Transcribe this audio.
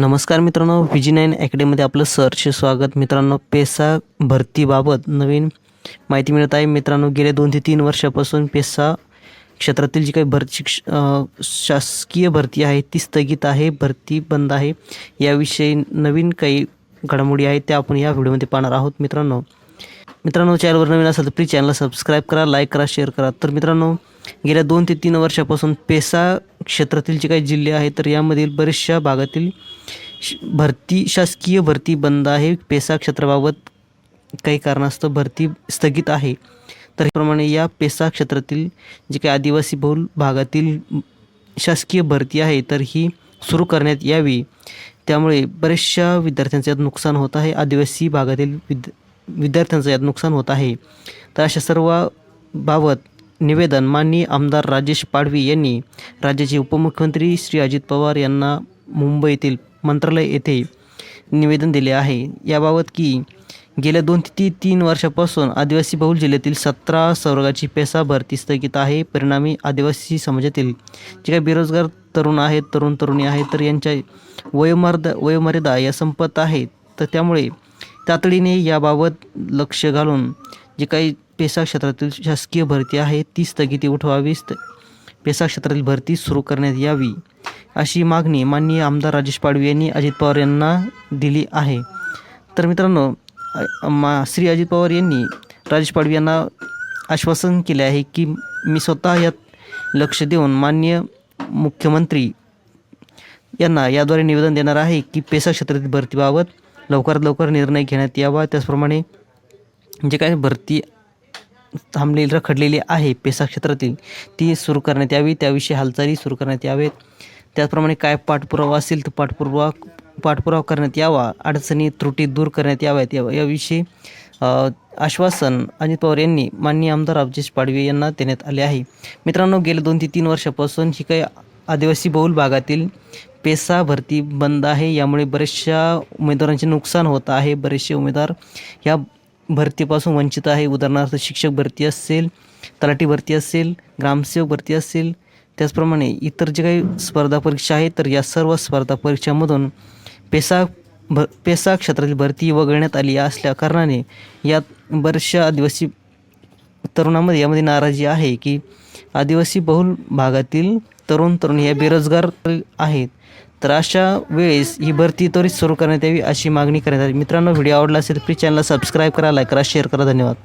नमस्कार मित्रांनो V G nine अकॅडमीमध्ये आपलं सरचे स्वागत. मित्रांनो पेसा भरतीबाबत नवीन माहिती मिळत आहे. मित्रांनो गेल्या दोन ते तीन वर्षापासून पेसा क्षेत्रातील जी काही भरती शिक्ष शासकीय भरती आहे ती स्थगित आहे भरती बंद आहे. याविषयी नवीन काही घडामोडी आहेत त्या आपण या व्हिडिओमध्ये पाहणार आहोत. मित्रांनो मित्रांनो चॅनलवर नवीन असाल तर प्लीज चॅनलला सबस्क्राईब करा लाईक करा शेअर करा. तर मित्रांनो गेल्या दोन ते तीन वर्षापासून पेसा क्षेत्रातील जे काही जिल्हे आहेत तर यामधील बऱ्याचशा भागातील श- भरती शासकीय भरती बंद आहे. पेसा क्षेत्राबाबत काही कारणास्तव भरती स्थगित आहे. तर त्याप्रमाणे या पेसा क्षेत्रातील जे काही आदिवासी बहुल भागातील शासकीय भरती आहे तर ही सुरू करण्यात यावी. त्यामुळे बऱ्याचशा विद्यार्थ्यांचं यात नुकसान होत आहे. आदिवासी भागातील विद विद्यार्थ्यांचं यात नुकसान होत आहे. तर अशा सर्व बाबत निवेदन माननीय आमदार राजेश पाडवी यांनी राज्याचे उपमुख्यमंत्री श्री अजित पवार यांना मुंबईतील मंत्रालय येथे निवेदन दिले आहे. याबाबत की गेल्या दोन ते ती तीन वर्षापासून आदिवासी बहुल जिल्ह्यातील सतरा संवर्गाची पेसा भरती स्थगित आहे. परिणामी आदिवासी समाजातील जे काही बेरोजगार तरुण आहेत तरुण तरुणी आहेत तर यांच्या वयोमर्द वयोमर्यादा या संपत आहेत तर त्यामुळे तातडीने याबाबत लक्ष घालून जे काही पेसा क्षेत्रातील शासकीय भरती आहे ती स्थगिती उठवावी पेसा क्षेत्रातील भरती सुरू करण्यात यावी अशी मागणी माननीय आमदार राजेश पाडवी यांनी अजित पवार यांना दिली आहे. तर मित्रांनो मा श्री अजित पवार यांनी राजेश पाडवी यांना आश्वासन केले आहे की मी स्वतः यात लक्ष देऊन माननीय मुख्यमंत्री यांना याद्वारे निवेदन देणार आहे की पेसा क्षेत्रातील भरतीबाबत लवकरात लवकर निर्णय घेण्यात यावा. त्याचप्रमाणे जे काही भरती थांबलेली रखडलेली आहे पेसा क्षेत्रातील ती सुरू करण्यात यावी. त्याविषयी हालचाली सुरू करण्यात यावेत. त्याचप्रमाणे काय पाठपुरावा असेल तर पाठपुरावा पाठपुरावा करण्यात यावा. अडचणी त्रुटी दूर करण्यात याव्यात. या याविषयी आश्वासन अजित पवार यांनी माननीय आमदार अब्जेश पाडवे यांना देण्यात आले आहे. मित्रांनो गेले दोन ते तीन वर्षापासून ही काही आदिवासी बहुल भागातील पेसा भरती बंद आहे. यामुळे बरेचशा उमेदवारांचे नुकसान होत आहे. बरेचसे उमेदवार या भरतीपासून वंचित आहे. उदाहरणार्थ शिक्षक भरती असेल तलाठी भरती असेल ग्रामसेवक भरती असेल त्याचप्रमाणे इतर जे काही स्पर्धा परीक्षा आहेत तर या सर्व स्पर्धा परीक्षांमधून पेसा भ पेसा क्षेत्रातील भरती वगळण्यात आली असल्या कारणाने यात बऱ्याचशा आदिवासी तरुणामध्ये यामध्ये नाराजी आहे की आदिवासी बहुल भागातील तरुण तरुण या बेरोजगार आहेत. तर अशा वेळेस ही भरती त्वरित सुरू करण्यात यावी अशी मागणी करण्यात आली. मित्रांनो व्हिडिओ आवडला असेल तर प्लीज चॅनलला सबस्क्राईब करा लाईक करा शेअर करा. धन्यवाद.